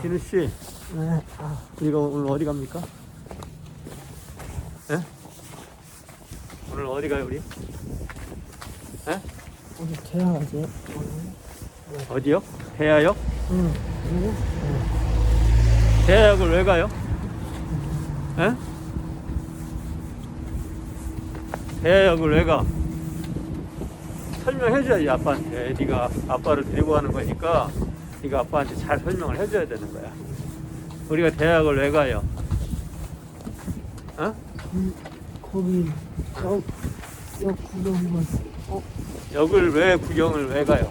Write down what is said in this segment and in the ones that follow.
진우 씨, 네. 아, 우리가 오늘 어디 갑니까? 예? 오늘 어디 가요 우리? 예? 우리 대화하지? 어디요? 대하역? 응. 그리고 대하역을 왜 가요? 예? 대하역을 왜 가? 설명해줘야지 아빠한테. 네가 아빠를 데리고 가는 거니까 네가 아빠한테 잘 설명을 해줘야 되는 거야. 우리가 대하역을 왜 가요? 어? 그, 거기 역, 역 구경만 어? 역을 왜 구경을 왜 가요?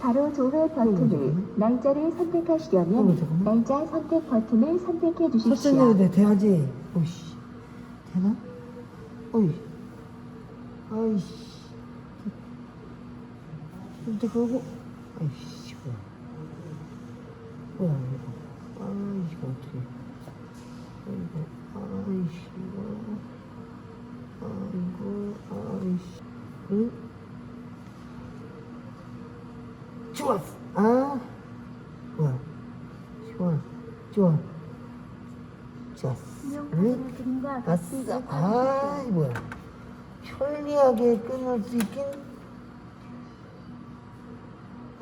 바로 조회 버튼을 날짜를 선택하시려면 어. 날짜 선택 버튼을 선택해 첫째 주십시오. 내야 돼 대하지? 오씨 되나? 어이 아이씨. 선택하고 아이씨 뭐야. 뭐야 이거. 아이씨 어떻게 아이고 아이씨 이거. 아이고 아이씨. 응? 좋았어. 아? 뭐야 좋아. 좋아. 좋았어. 응? 아싸 아 뭐야 편리하게 끊을 수 있긴?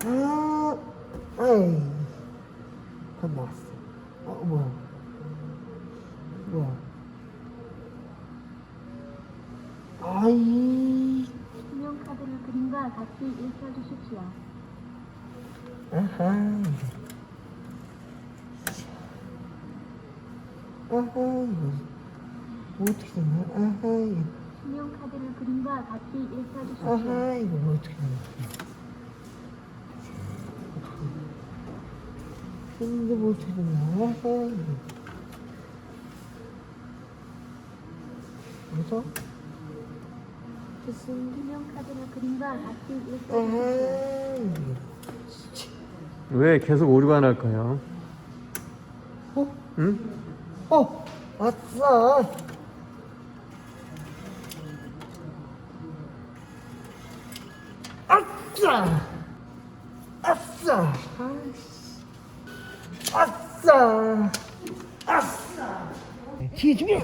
아 아이. 밥 나왔어. 어 뭐야. 뭐야. 아이. 신용카드를 그림과 같이 읽혀주십시오. 아하 아하 어떻게 되나? 아하 신용카드를 그림과 같이 읽혀주십시오. 아하 이거 뭐 어떻게 되나 근데 뭐 어떻게 되나 아하 이거 됐습니다 신용카드를 그림과 같이. 아하 이거 왜 계속 오류가 날까요? 어? 응? 어 아싸 아싸 아싸. 아싸 아싸 뒤에 준비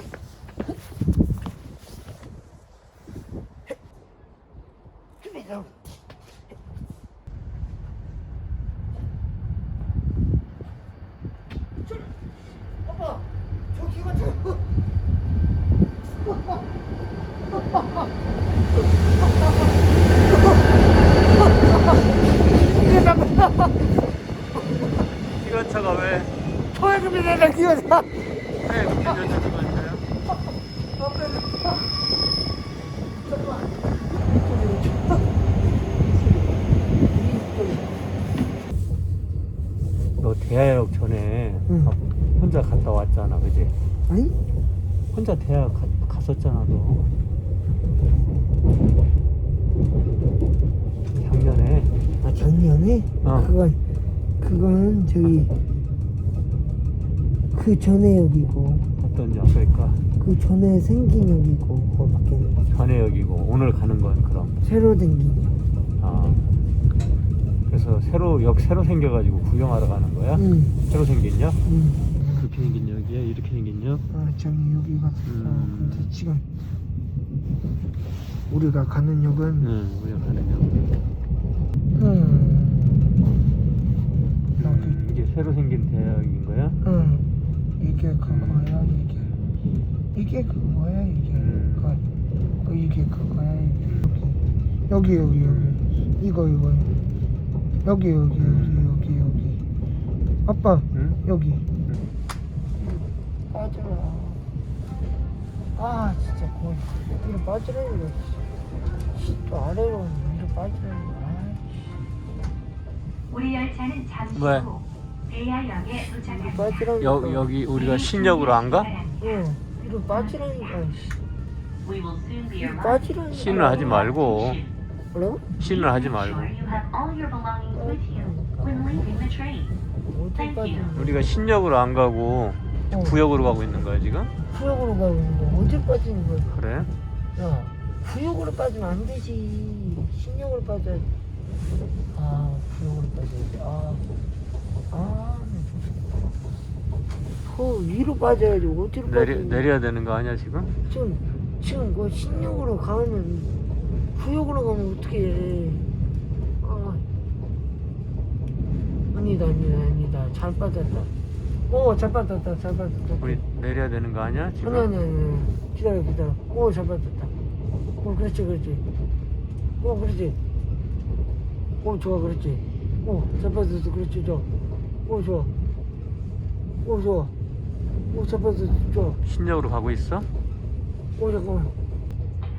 아빠 저기 가자 기관차가 왜? 왜 운전자 기관차야? 너 대하역 전에 응. 혼자 갔다 왔잖아, 그지? 아니? 혼자 대하역 가, 갔었잖아, 너. 작년에. 아 작년에? 어. 그건 그건 저기 그 전에 여기고 어떤 역? 그러니까 그 전에 생긴 여기고 그거 밖에 전에 역이고 오늘 가는 건 그럼. 새로 생긴 아. 그래서 새로 역 새로 생겨가지고 구경하러 가는 거야? 응, 새로 생긴 역? 응. 그렇게 생긴 역이야? 이렇게 생긴 역? 아 저기 여기가 음. 어, 근데 지금 우리가 가는 역은 응, 우리가 가는 역. 음, 음, 이게 새로 생긴 대역인 거야? 응 이게 그거야 이게. 이게 그거야 이게. 음. 그, 그 이게 그거야 이게. 여기 여기 여기 여기. 이거 이거. 여기 여기 여기 여기 여기. 아빠 응? 여기. 빠져라. 아 진짜 거의. 위로 빠지라니까 씨. 또 아래로 위로 빠지라니까. 아, 우리 열차는 잠시 왜? 후 빠지라니까 여, 여기 우리가 신역으로 안 가? 응 빠지라니까 신을 하지 말고 뭐라고? 신을 하지 말고 우리가 신역으로 안 가고 어. 구역으로 가고 있는 거야 지금? 구역으로 가고 있는데 어디 빠지는 거야 그래? 야 부욕으로 빠지면 안 되지. 신욕으로 빠져야 아, 부욕으로 빠져야지. 아, 아. 그 위로 빠져야지. 어디로 내리, 빠져? 내려야 되는 거 아니야 지금? 지금, 지금 그 신욕으로 가면, 부욕으로 가면 어떻게 해. 아. 아니다, 아니다, 아니다. 잘 빠졌다. 오, 잘 빠졌다, 잘 빠졌다. 우리 내려야 되는 거 아니야 지금? 아니, 아니, 아니. 기다려, 기다려. 오, 잘 빠졌다. 오, 그렇지, 그렇지. 오, 그렇지. 오, 좋아, 그렇지. 오, 잘 빠졌어, 그렇지, 좋아. 오, 좋아. 오, 좋아. 오, 잘 빠졌어, 좋아. 신역으로 가고 있어? 오, 잠깐만.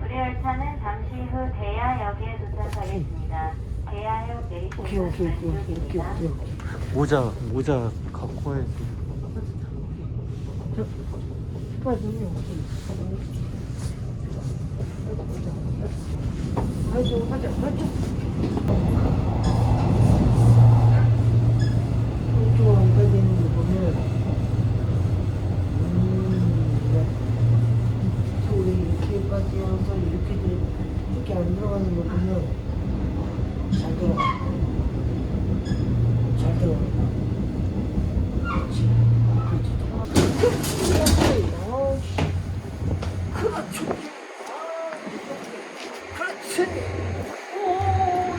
우리 열차는 잠시 후 대야역에 도착하겠습니다. 대야역 내리시면 오케이, 오케이, 오케이, 오케이. 오케이. 모자 모자 갖고 와야지. 빠지면. 아이고, 가자, 가자. 음, 네. 이렇게 빠져서 이렇게 돼, 이렇게 안 들어가는 거 보면, 잘 들어가. 잘 들어가. 그렇지. 그렇지. 아우씨. 그렇지. 그렇지. 오,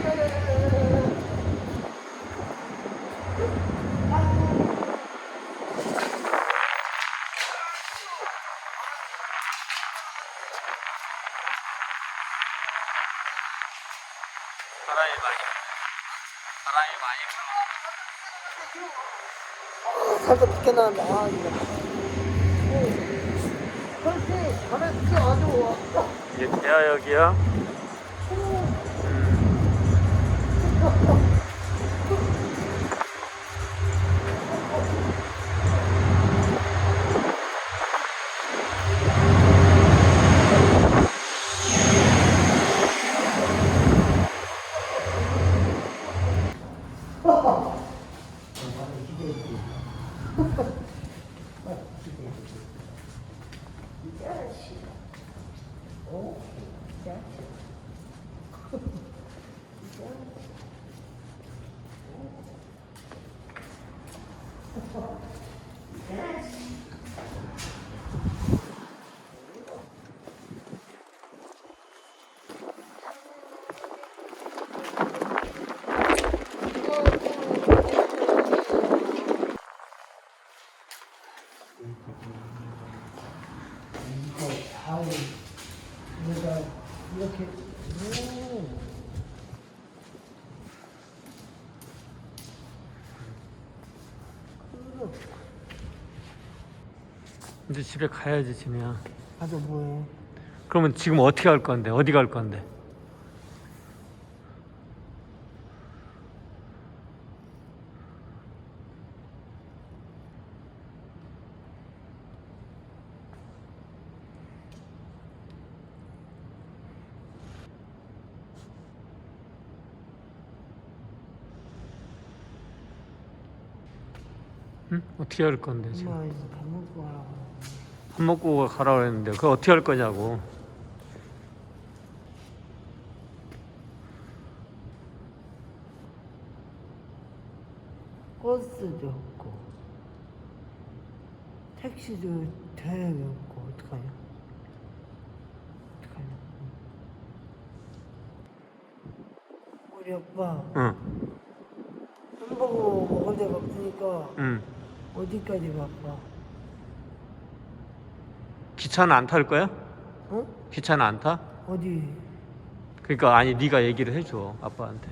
나나나나. 바람이 많이 바람이 많이 나왔다. 아, 이거. 그렇지. 잘했어. 아주. 이게 대하역이야. 이거 아우 내가 이렇게 오. 그럼 이제 집에 가야지 진우야. 가서 뭐해? 그러면 지금 어떻게 할 건데? 어디 갈 건데? 응? 어떻게 할 건데 지금? 엄마 이제 밥 먹고 가라고. 밥 먹고 가라고 했는데 그거 어떻게 할 거냐고. 버스도 없고 택시도 대학이 없고 어떡하냐? 어떡하냐? 우리 아빠 응, 햄버거 먹을 데가 없으니까 응. 어디까지 바빠? 기차는 안 탈 거야? 어? 기차는 안 타? 어디? 그러니까 아니 네가 얘기를 해줘 아빠한테.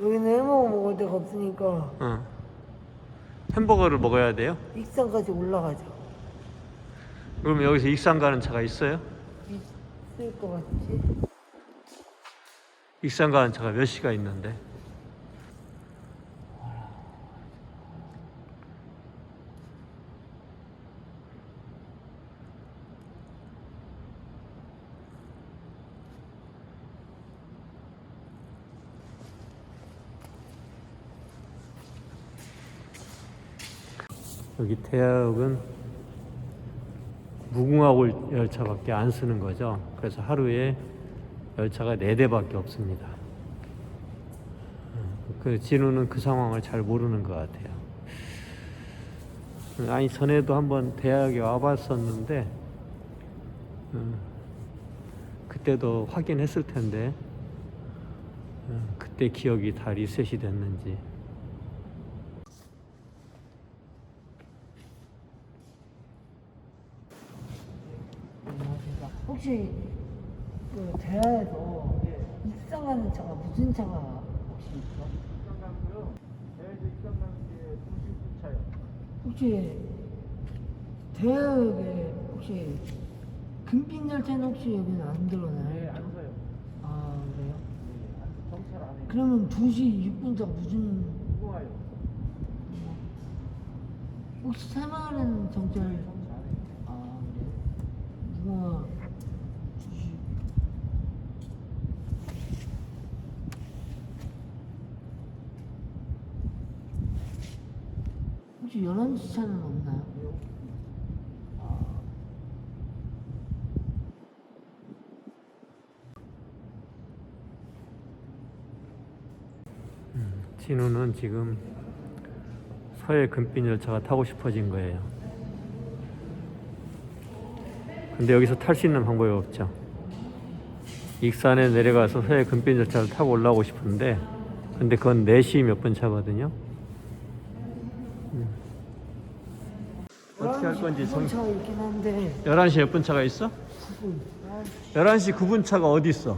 여기는 햄버거 먹을 데가 없으니까 응. 햄버거를 먹어야 돼요? 익산까지 올라가자. 그럼 여기서 익산 가는 차가 있어요? 있을 것 같지? 익산 가는 차가 몇 시가 있는데? 여기 대학은 무궁화홀 열차밖에 안 쓰는 거죠. 그래서 하루에 열차가 네 대밖에 없습니다. 음, 그 진우는 그 상황을 잘 모르는 것 같아요. 음, 아니 전에도 한번 대학에 와봤었는데 음, 그때도 확인했을 텐데 음, 그때 기억이 다 리셋이 됐는지 혹시 그 대하에서 입상하는 차가 무슨 차가 혹시 있어? 혹시 대하역에 혹시 금빛 열차는 혹시 여기는 안 들어나요? 네, 안 서요. 아 그래요? 정찰 안 해요. 그러면 2시 6분차 무슨 무궁화요. 혹시 새마을은 정찰 아 그래요? 무궁화 2시 혹시 11시 차는 없나요? 아, 진우는 지금 서해 금빛 열차가 타고 싶어진 거예요. 근데 여기서 탈 수 있는 방법이 없죠. 익산에 내려가서 서해 금빛 열차를 타고 올라오고 싶은데 근데 그건 4시 몇 분 차거든요. 음. 어떻게 할 건지 11시 정... 9분 차가 있긴 한데 11시 몇 분 차가 있어? 9분 아, 11시 9분 차가 어디 있어?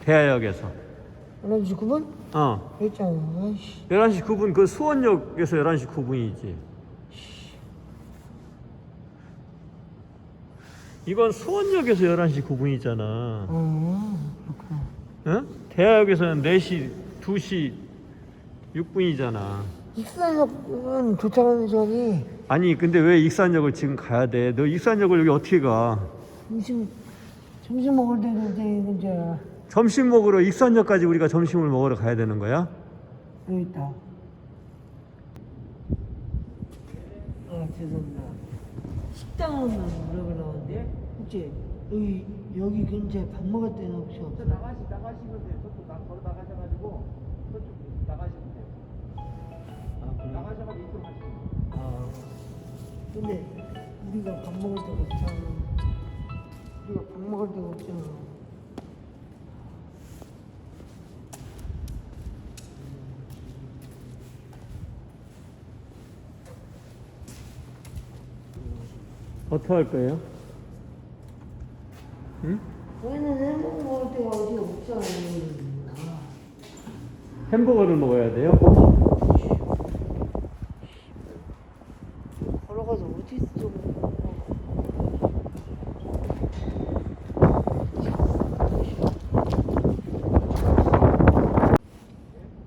대하역에서. 11시 9분? 어. 있잖아 아이씨 11시 9분 그 수원역에서 11시 9분이지. 이건 수원역에서 11시 9분이잖아. 어 그렇구나 응? 대하역에서는 4시, 2시 6분이잖아. 익산역은 도착하는 시간이 아니, 근데 왜 익산역을 지금 가야 돼? 너 익산역을 여기 어떻게 가? 점심 점심 먹을 때도 이제 점심 먹으러 익산역까지 우리가 점심을 먹으러 가야 되는 거야? 여기 있다. 아 죄송합니다. 식당은 뭐라고 나왔는데 혹시 여기 여기 근처에 밥 먹을 때는 혹시 없어요? 나가시, 나가시면 돼요. 저쪽 나, 걸어 나가셔가지고 저쪽 나가시면 돼요. 나가셔가지고 이쪽 가시면 돼요. 아 근데 우리가 밥 먹을 데가 없잖아. 우리가 밥 먹을 데가 없잖아. 어떻게 할 거예요? 응? 저희는 햄버거 먹을 데가 어디 없잖아. 아. 햄버거를 먹어야 돼요? 걸어가서 어디 있어?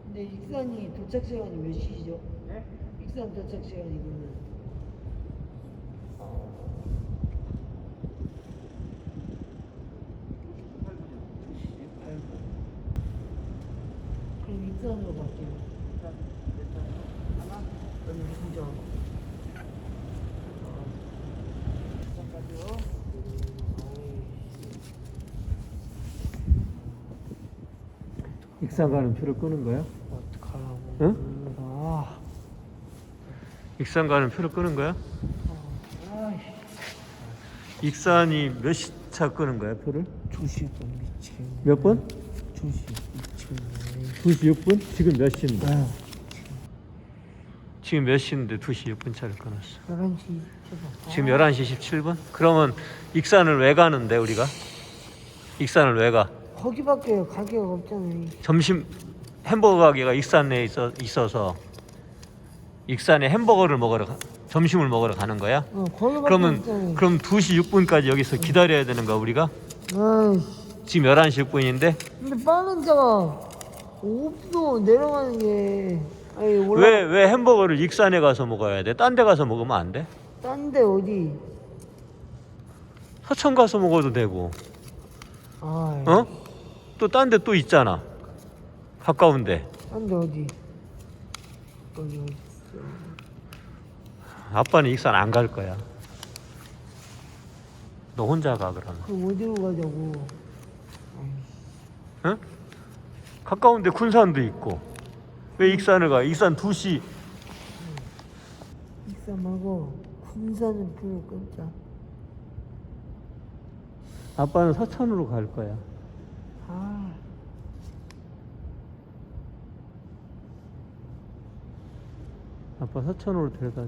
근데 익산이 도착 시간이 몇 시죠? 네? 익산 도착 시간이 그러면 그럼 익산으로 갈게요. 익산 가는 표를 끄는 거야? 응? 아, 익산 가는 표를 끄는 거야? 아이씨. 익산이 몇 시차 끄는 거야 표를? 2시 반 미치겠네. 몇 번? 2시 미치겠네. 2시 6분? 지금 몇 시인데? 아, 지금 몇 시인데 2시 6분 차를 끊었어 11시 제발. 지금 11시 17분? 그러면 익산을 왜 가는데 우리가? 익산을 왜 가? 거기밖에 가게가 없잖아요. 점심 햄버거 가게가 익산 내에 있어, 있어서 익산에 햄버거를 먹으러 가, 점심을 먹으러 가는 거야? 어, 거기밖에 그러면 없잖아요. 그럼 2시 6분까지 여기서 기다려야 되는 거야 우리가? 아이씨. 지금 11시 6분인데 근데 빠른 차가 5분 내려가는 게 아니 올라 왜 왜 햄버거를 익산에 가서 먹어야 돼? 딴 데 가서 먹으면 안 돼? 딴데 어디? 서천 가서 먹어도 되고 아, 어? 또 딴 데 또 있잖아 가까운데 딴데 어디? 어디 어디? 있어? 아빠는 익산 안 갈 거야 너 혼자 가 그러면. 그럼 어디로 가자고 응? 가까운데 군산도 있고 왜 익산을 가? 익산 2시 익삼하고 군산은 필요 끊자 아빠는 서천으로 갈 거야. 아빠 서천으로 데려다.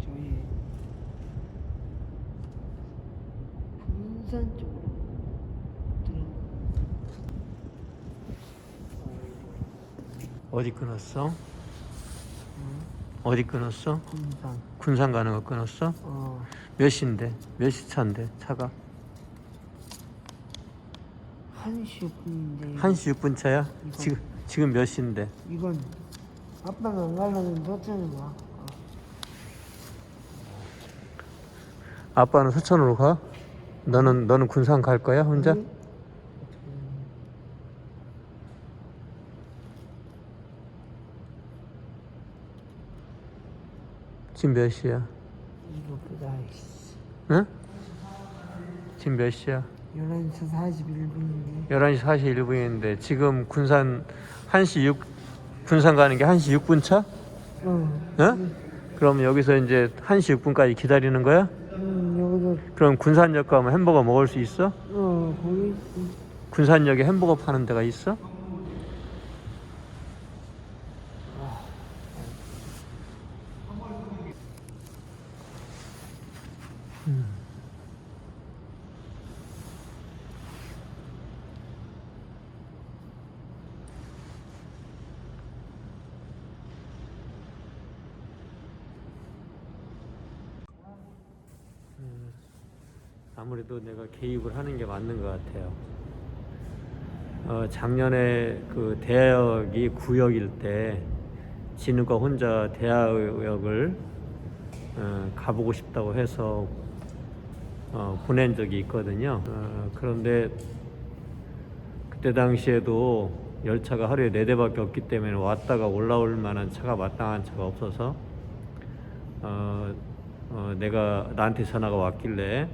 줘. 저희 쪽으로 어디 끊었어? 어디 끊었어? 군산 군산 가는 거 끊었어? 어 몇 시인데? 몇 시 차인데 차가? 1시 6분인데 1시 6분 차야? 이거. 지금 지금 몇 시인데? 이건 아빠가 안 가려면 서천으로 가 어. 아빠는 서천으로 가? 너는 너는 군산 갈 거야 혼자? 응? 지금 몇 시야? 이거 보다 씨, 응? 지금 몇 시야? 11시 41분인데 11시 41분인데 지금 군산 1시 6 군산 가는 게 1시 6분 차? 어 응? 그럼 여기서 이제 1시 6분까지 기다리는 거야? 음, 여기서 그럼 군산역 가면 햄버거 먹을 수 있어? 어 거기 군산역에 햄버거 파는 데가 있어? 아무래도 내가 개입을 하는 게 맞는 것 같아요. 어, 작년에 그 대학이 구역일 때 진우가 혼자 대학역을 어, 가보고 싶다고 해서 어, 보낸 적이 있거든요. 어, 그런데 그때 당시에도 열차가 하루에 네 대밖에 없기 때문에 왔다가 올라올 만한 차가 마땅한 차가 없어서 어, 어, 내가 나한테 전화가 왔길래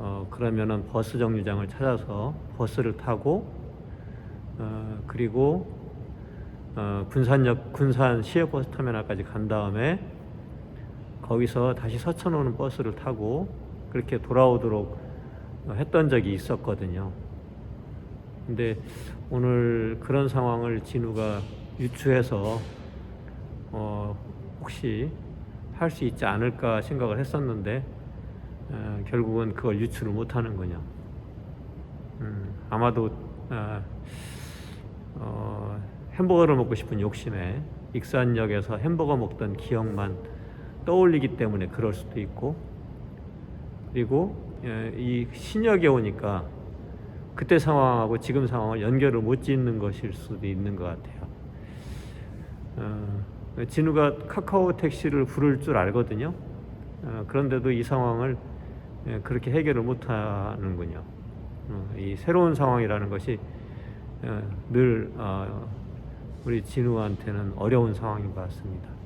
어, 그러면은 버스 정류장을 찾아서 버스를 타고 어, 그리고 어, 군산역 군산 시외버스 터미널까지 간 다음에 거기서 다시 서천 오는 버스를 타고 그렇게 돌아오도록 어, 했던 적이 있었거든요. 근데 오늘 그런 상황을 진우가 유추해서 어, 혹시 할 수 있지 않을까 생각을 했었는데 어, 결국은 그걸 유추를 못하는 거냐. 음, 아마도 어, 어, 햄버거를 먹고 싶은 욕심에 익산역에서 햄버거 먹던 기억만 떠올리기 때문에 그럴 수도 있고 그리고 예, 이 신역에 오니까 그때 상황하고 지금 상황을 연결을 못 짓는 것일 수도 있는 것 같아요. 어, 진우가 카카오 택시를 부를 줄 알거든요. 어, 그런데도 이 상황을 예, 그렇게 해결을 못 하는군요. 어, 이 새로운 상황이라는 것이 어, 늘 어, 우리 진우한테는 어려운 상황인 것 같습니다.